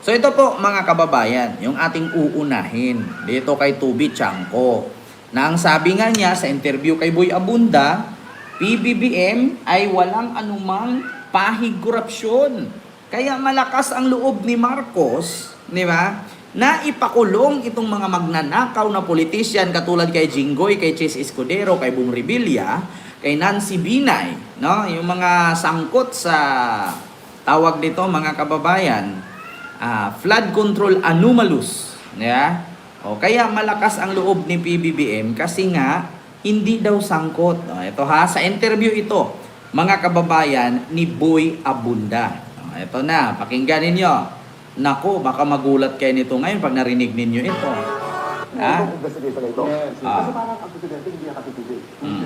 So ito po mga kababayan, yung ating uunahin dito kay Tubi Chanko. Na ang sabi nga niya sa interview kay Boy Abunda, PBBM ay walang anumang pahig. Kaya malakas ang loob ni Marcos, di ba? Na ipakulong itong mga magnanakaw na politician katulad kay Jinggoy, kay Chase Escudero, kay Bong Revilla, kay Nancy Binay, no? Yung mga sangkot sa tawag dito mga kababayan, ah, flood control anomalous. Yeah? O kaya malakas ang loob ni PBBM kasi nga hindi daw sangkot. O, ito ha, sa interview ito, mga kababayan ni Boy Abunda. O, ito na, pakinggan ninyo. Nako, baka magulat kayo nito ngayon pag narinig ninyo ito. Ha? Itong investigation na ito. Yes. Ah. Kasi parang ang presidente hindi nakatitigil. Mm.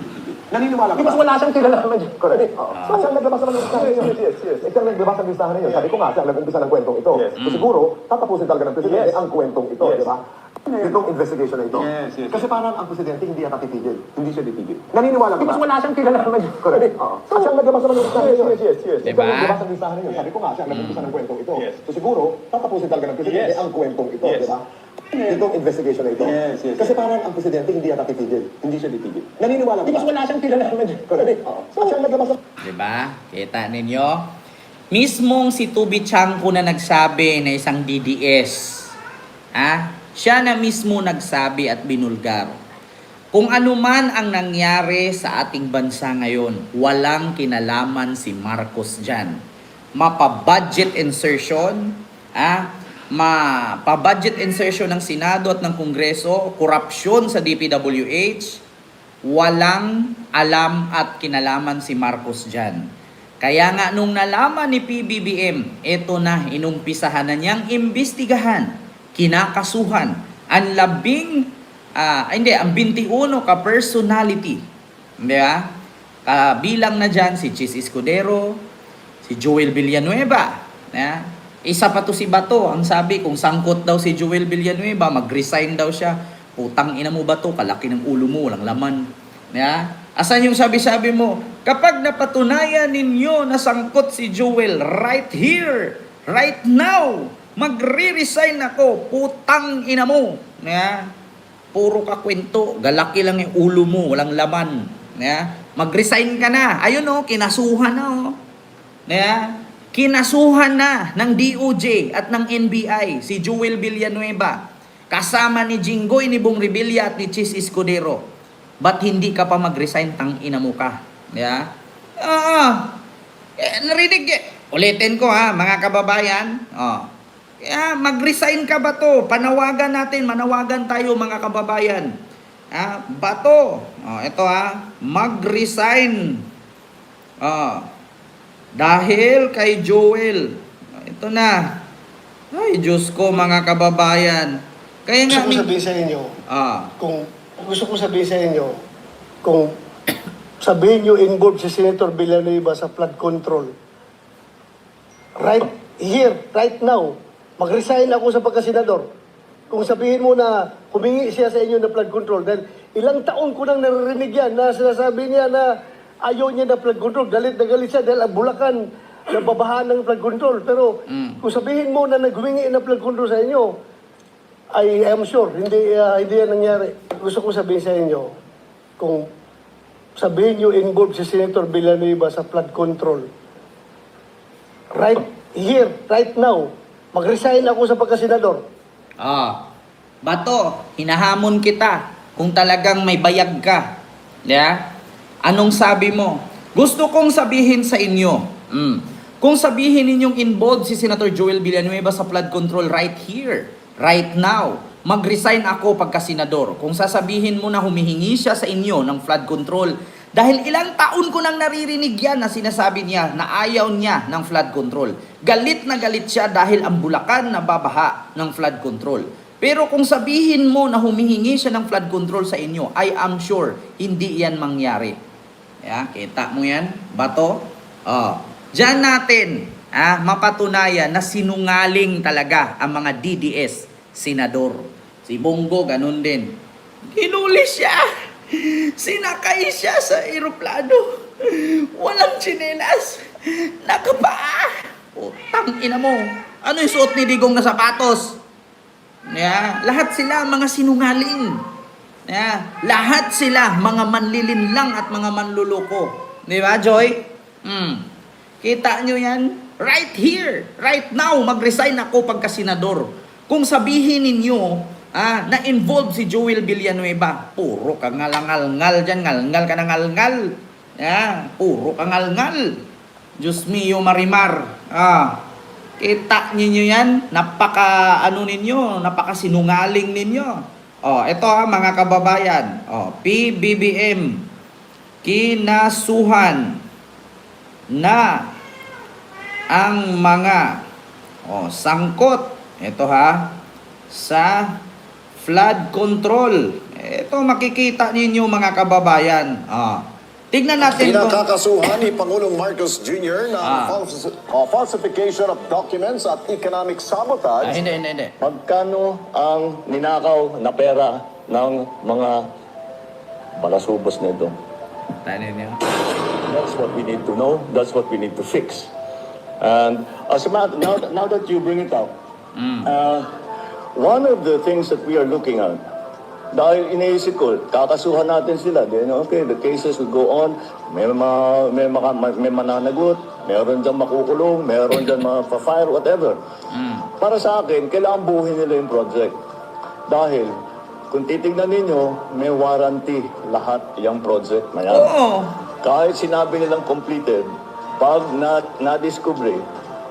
Naniniwala ka ba ba? wala siyang kinalaman dyan? Correct. Oo. Ah. So, siyang naglabas naman ng listahan ninyo. yes, yes, yes. Eh, siyang naglabas ng listahan ninyo. Sabi ko nga, siyang nag-umpisa ng kwentong ito. Yes. So, siguro, tatapusin talaga ng presidente ang kwentong ito, di ba? Itong investigation na ito. Yes, yes. Kasi parang ang presidente hindi nakatitigil. Hindi siya titigil. Naniniwala ka ba ba? wala siyang kinalaman dyan? Correct. Oo. So, siyang naglabas naman ng listahan Yes, ninyo. yes, yes, yes. Diba? Ikaw naglabas ng listahan ninyo. Sabi ko nga, siyang nag-umpisa ng kwentong ito. Yes. So, siguro, tatapusin talaga ng presidente Yes. ang kwentong ito, Yes. di ba? Itong investigation na ito. Yes, yes. Kasi parang ang presidente hindi nakatitigil. Hindi siya titigil. Naniniwala ka ba ba? wala siyang kinalaman dyan? Correct. Oo. So, siyang naglabas ng Di ba? Kita ninyo? Mismong si Tubi Chanko na nagsabi na isang DDS. Ah, siya na mismo nagsabi at binulgar. Kung ano man ang nangyari sa ating bansa ngayon, walang kinalaman si Marcos dyan. Mapa-budget insertion, ah, mapa-budget insertion ng Senado at ng Kongreso, korupsyon sa DPWH, walang alam at kinalaman si Marcos dyan. Kaya nga nung nalaman ni PBBM, ito na, inumpisahan na niyang imbestigahan, kinakasuhan, ang labing, ah, hindi, ang 21 ka-personality. Di ba? Kabilang na dyan si Chis Escudero, si Joel Villanueva. Ya? Isa pa to si Bato. Ang sabi, kung sangkot daw si Joel Villanueva, mag-resign daw siya. Putang ina mo ba to? Kalaki ng ulo mo, walang laman. Ya? Asan yung sabi-sabi mo? Kapag napatunayan ninyo na sangkot si Joel right here, right now, magre-resign ako, putang ina mo. Ya? Puro ka kwento, galaki lang yung ulo mo, walang laman. Ya? Mag-resign ka na. Ayun oh, kinasuhan na oh. Ya? Kinasuhan na ng DOJ at ng NBI si Joel Villanueva kasama ni Jinggoy ni Bong Revilla at ni Chis Escudero. Ba't hindi ka pa mag-resign tang ina mo ka? Ya? Ah, eh, narinig eh. Ulitin ko ha, mga kababayan. Oh. Kaya mag-resign ka ba to? Panawagan natin, manawagan tayo mga kababayan. Ah, bato. Oh, ito ha, mag-resign. Oh. Dahil kay Joel. Ito na. Ay, Diyos ko mga kababayan. Kaya nga, Gusto ko sabihin sa inyo, ah, kung gusto ko sabihin sa inyo, kung sabihin nyo involved si Senator Villanueva sa flood control, right here, right now, mag-resign ako sa pagkasenador. Kung sabihin mo na humingi siya sa inyo na flood control, dahil ilang taon ko nang naririnig yan na sinasabi niya na ayaw niya na flood control, galit na galit siya dahil ang Bulacan nababahaan ng flood control. Pero Mm. kung sabihin mo na naghumingi ng flood control sa inyo, I am sure, hindi, ah, hindi yan nangyari. Gusto ko sabihin sa inyo, kung sabihin nyo involved si Senator Villanueva sa flood control, right here, right now, mag-resign ako sa pagkasenador. Ah, bato, hinahamon kita kung talagang may bayag ka. Yeah? Anong sabi mo? Gusto kong sabihin sa inyo, mm, kung sabihin ninyong involved si Senator Joel Villanueva sa flood control right here, right now, mag-resign ako pagka senador. Kung sasabihin mo na humihingi siya sa inyo ng flood control, dahil ilang taon ko nang naririnig yan na sinasabi niya na ayaw niya ng flood control. Galit na galit siya dahil ang Bulacan nababaha ng flood control. Pero kung sabihin mo na humihingi siya ng flood control sa inyo, I am sure hindi yan mangyari. Yeah, kita mo yan? Bato? Oh. Diyan natin ah, mapatunayan na sinungaling talaga ang mga DDS senador. Si Bongo, ganun din. Hinuli siya. Sinakay siya sa eroplano. Walang tsinelas. Nakapaa. Utang ina mo. Ano yung suot ni Digong na sapatos? Yeah. Lahat sila mga sinungaling. Yeah. Lahat sila mga manlilinlang at mga manluloko. Di ba, Joy? Mm. Kita nyo yan? Right here, right now, mag-resign ako pagka senador. Kung sabihin ninyo ah, na involved si Joel Villanueva, puro ka ngalangal-ngal dyan, ngal-ngal ka na ngal-ngal. Yeah, puro ka ngal-ngal. Diyos mio marimar. Ah, kita ninyo yan? Napaka ano ninyo, napaka sinungaling ninyo. Oh, ito ha mga kababayan. Oh, PBBM kinasuhan na ang mga oh, sangkot ito ha sa flood control. Ito makikita ninyo mga kababayan. Ah. Tignan natin kung Pinakakasuhan ni Pangulong Marcos Jr. ng Ah. fals- uh, falsification of documents at economic Ah, sabotage. hindi, hindi, hindi. Magkano ang ninakaw na pera ng mga balasubos nito? Tanin niyo. That's what we need to know. That's what we need to fix. And as a matter, now, that- now that you bring it up, uh, one of the things that we are looking at, dahil iniisip ko, kakasuhan natin sila. Then, okay, the cases will go on. May, mga, may, maka, may mananagot, meron dyan makukulong, meron dyan mga pa-fire, whatever. Para sa akin, kailangan buuhin nila yung project. Dahil, kung titignan ninyo, may warranty lahat yung project na yan. Oo. Kahit sinabi nilang completed, pag na, na-discover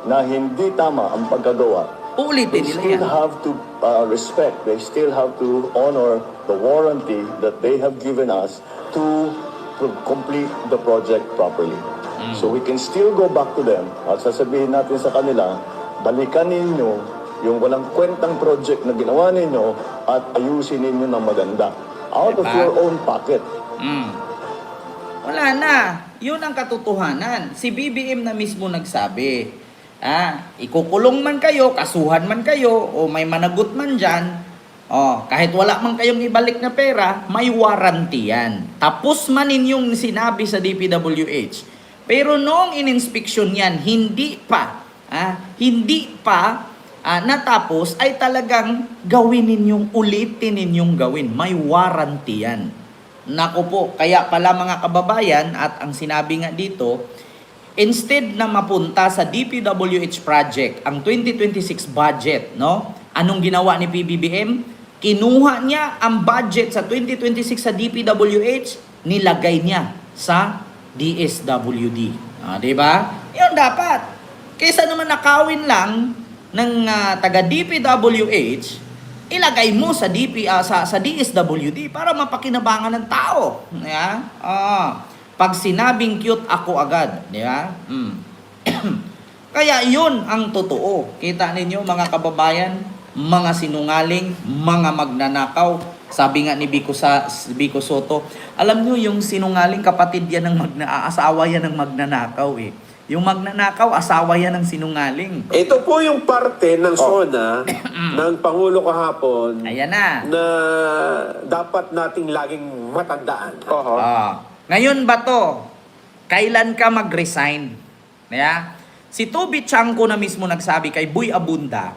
na hindi tama ang pagkagawa, Ulitin they nila yan. still have to uh, respect, they still have to honor the warranty that they have given us to, to complete the project properly. Mm. So we can still go back to them at sasabihin natin sa kanila, balikan ninyo yung walang kwentang project na ginawa ninyo at ayusin ninyo ng maganda. Out of Diba? your own pocket. Mm. Wala na. Yun ang katotohanan. Si BBM na mismo nagsabi, ah, ikukulong man kayo, kasuhan man kayo, o may managot man dyan, oh, kahit wala man kayong ibalik na pera, may warranty yan. Tapos man ninyong sinabi sa DPWH. Pero noong ininspeksyon yan, hindi pa, ah, hindi pa ah, natapos, ay talagang gawin ninyong, ulitin ninyong gawin. May warranty yan. Nako po, kaya pala mga kababayan at ang sinabi nga dito, instead na mapunta sa DPWH project ang 2026 budget, no? Anong ginawa ni PBBM? Kinuha niya ang budget sa 2026 sa DPWH, nilagay niya sa DSWD. Ah, 'di ba? 'Yun dapat. Kaysa naman nakawin lang ng ah, taga DPWH, ilagay mo sa DP ah, sa sa DSWD para mapakinabangan ng tao, ba? Ah, pag sinabing cute ako agad, di ba? Mm. Kaya 'yun ang totoo. Kita ninyo mga kababayan, mga sinungaling, mga magnanakaw. Sabi nga ni Biko sa Biko Soto, alam nyo yung sinungaling kapatid yan ng magna asawa yan ng magnanakaw eh. Yung magnanakaw, asawa yan ng sinungaling. Ito po yung parte ng SONA ng Pangulo kahapon Ayan na. na dapat nating laging matandaan. Oho. Ah. Ngayon ba to? Kailan ka mag-resign? Yeah? Si Toby Chanko na mismo nagsabi kay Boy Abunda,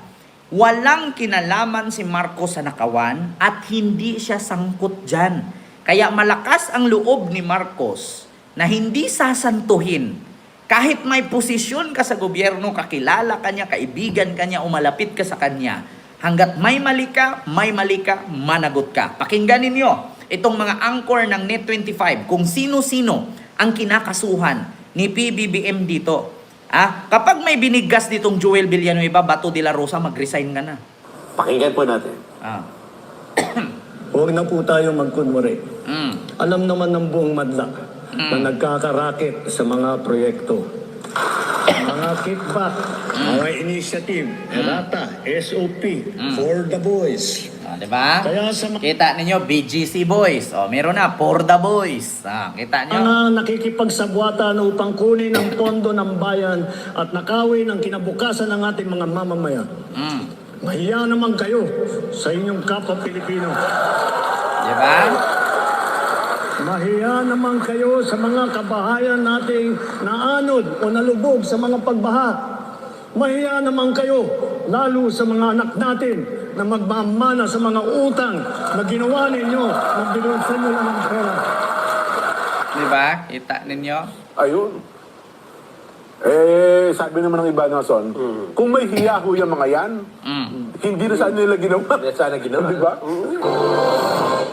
walang kinalaman si Marcos sa nakawan at hindi siya sangkot dyan. Kaya malakas ang loob ni Marcos na hindi sasantuhin. Kahit may posisyon ka sa gobyerno, kakilala ka niya, kaibigan ka niya, umalapit ka sa kanya, hanggat may mali ka, may mali ka, managot ka. Pakinggan ninyo itong mga anchor ng Net25 kung sino-sino ang kinakasuhan ni PBBM dito. Ah, kapag may biniggas ditong Joel Villanueva, Bato de la Rosa, mag-resign ka na. Pakinggan po natin. Ah. Huwag na po tayo magkunwari. Mm. Alam naman ng buong madla na nagkakarakit sa mga proyekto. Mga kickback, mga initiative, errata, SOP, for the boys. Ah, di ba? Kaya sa mga Kita ninyo, BGC Boys. O, meron na, For the Boys. Ah, kita nyo? mga nakikipagsabwatan upang kunin ang pondo ng bayan at nakawin ang kinabukasan ng ating mga mamamayan. Mm. Mahiya naman kayo sa inyong kapwa Pilipino. Di ba? Mahiya naman kayo sa mga kabahayan nating naanod o nalubog sa mga pagbaha. Mahiya naman kayo, lalo sa mga anak natin na magmamana sa mga utang na ginawa ninyo nang binulsan nyo lang ang pera. Di ba? Kita ninyo? Ayun. Eh, sabi naman ng iba na son, kung may hiya ho yung mga yan, Mm. hindi na sana nila ginawa. Hindi sana ginawa. Di ba?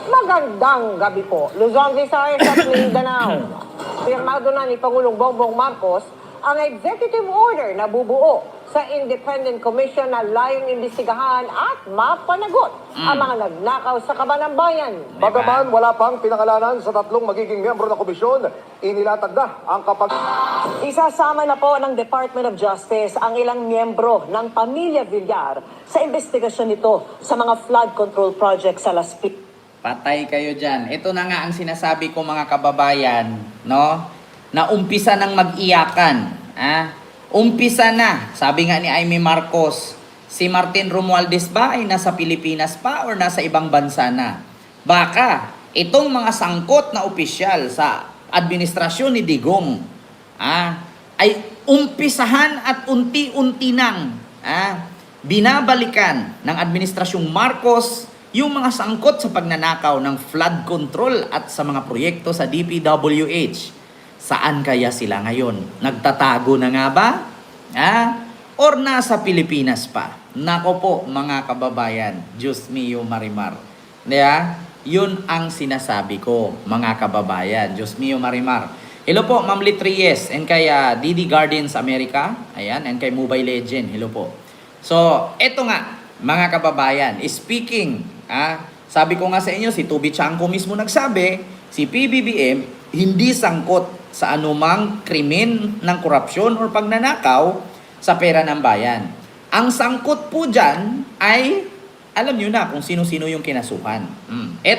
Magandang gabi po. Luzon, Visayas at Mindanao. Pirmado na ni Pangulong Bongbong Marcos ang executive order na bubuo sa Independent Commission na layong imbestigahan at mapanagot ang mga nagnakaw sa kaban ng bayan. Bagaman wala pang pinangalanan sa tatlong magiging miyembro ng komisyon, inilatag na ang kapag... Isasama na po ng Department of Justice ang ilang miyembro ng Pamilya Villar sa investigasyon nito sa mga flood control project sa Las Piñas. Patay kayo dyan. Ito na nga ang sinasabi ko mga kababayan, no? Na umpisa ng mag-iyakan. Ah? Umpisa na. Sabi nga ni Amy Marcos, si Martin Romualdez ba ay nasa Pilipinas pa or nasa ibang bansa na? Baka itong mga sangkot na opisyal sa administrasyon ni Digong ah, ay umpisahan at unti-unti nang ah, binabalikan ng administrasyong Marcos yung mga sangkot sa pagnanakaw ng flood control at sa mga proyekto sa DPWH. Saan kaya sila ngayon? Nagtatago na nga ba? Ah? Or nasa Pilipinas pa? Nako po mga kababayan, Diyos mio marimar. Diya? Yun ang sinasabi ko, mga kababayan. Diyos mio marimar. Hello po, Ma'am Litriez, and kay ah, Didi Gardens America. Ayan, and kay Mobile Legend. Hello po. So, eto nga, mga kababayan, speaking, ah, sabi ko nga sa inyo, si Tubi Chanko mismo nagsabi, si PBBM hindi sangkot sa anumang krimen ng korupsyon or pagnanakaw sa pera ng bayan. Ang sangkot po dyan ay, alam nyo na kung sino-sino yung kinasuhan. Mm.